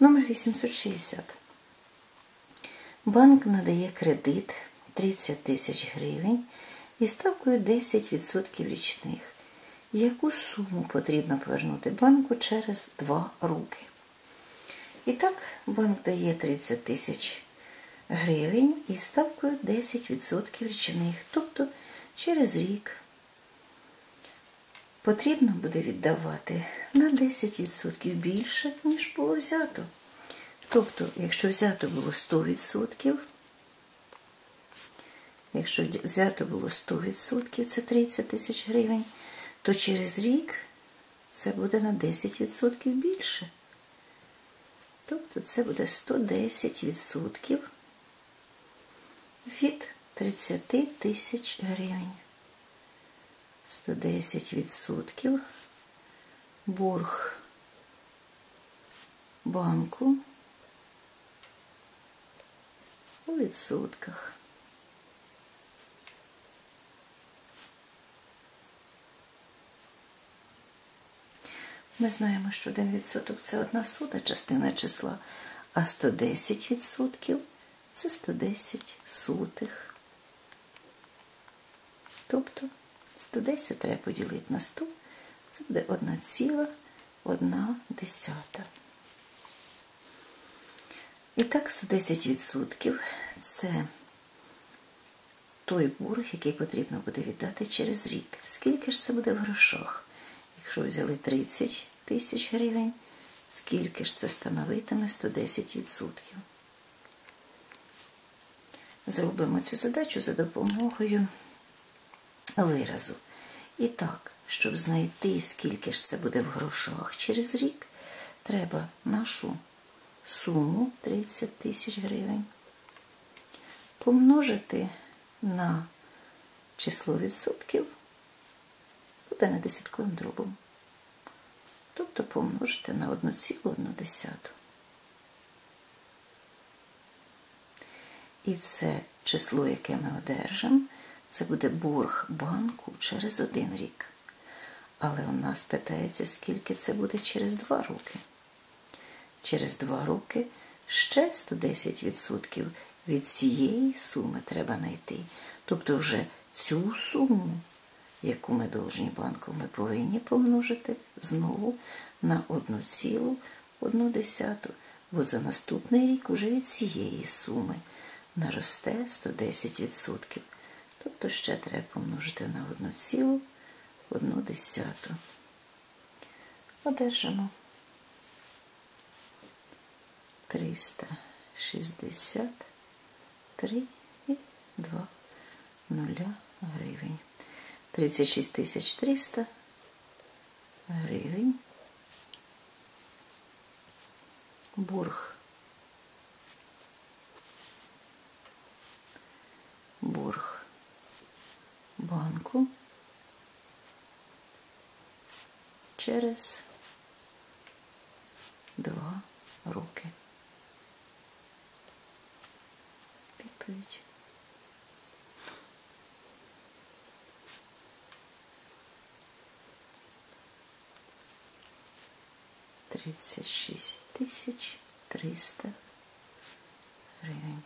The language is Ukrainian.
Номер 860. Банк надає кредит 30 тисяч гривень із ставкою 10% річних. Яку суму потрібно повернути банку через 2 роки? І так, банк дає 30 тисяч гривень із ставкою 10% річних. Тобто через рік потрібно буде віддавати на 10% більше, ніж було взято. Тобто, якщо взято було 100%, якщо взято було 100%, це 30 тисяч гривень, то через рік це буде на 10% більше. Тобто це буде 110% від 30 тисяч гривень. 110% борг банку у відсотках. Ми знаємо, що 1% це одна сота частина числа, а 110% це 110 сотих. Тобто 110 треба поділити на 100, це буде 1,1. І так, 110% це той борг, який потрібно буде віддати через рік. Скільки ж це буде в грошах? Якщо взяли 30 тисяч гривень, скільки ж це становитиме 110%? Зробимо цю задачу за допомогою виразу. І так, щоб знайти, скільки ж це буде в грошах через рік, треба нашу суму 30 тисяч гривень помножити на число відсотків буде не десятковим дробом. Тобто помножити на 1,1. І це число, яке ми одержимо, це буде борг банку через один рік. Але у нас питається, скільки це буде через два роки. Через два роки ще 110% від цієї суми треба знайти. Тобто вже цю суму, яку ми должні банку, ми повинні помножити знову на 1,1, бо за наступний рік уже від цієї суми наросте 110%. Тобто ще треба помножити на 1,1. Одержимо 363 і 2 нуля гривень. 36 тисяч 300 гривень. Борг. Борг банку через два роки. Відповідь. Тридцять шість тисяч триста гривень.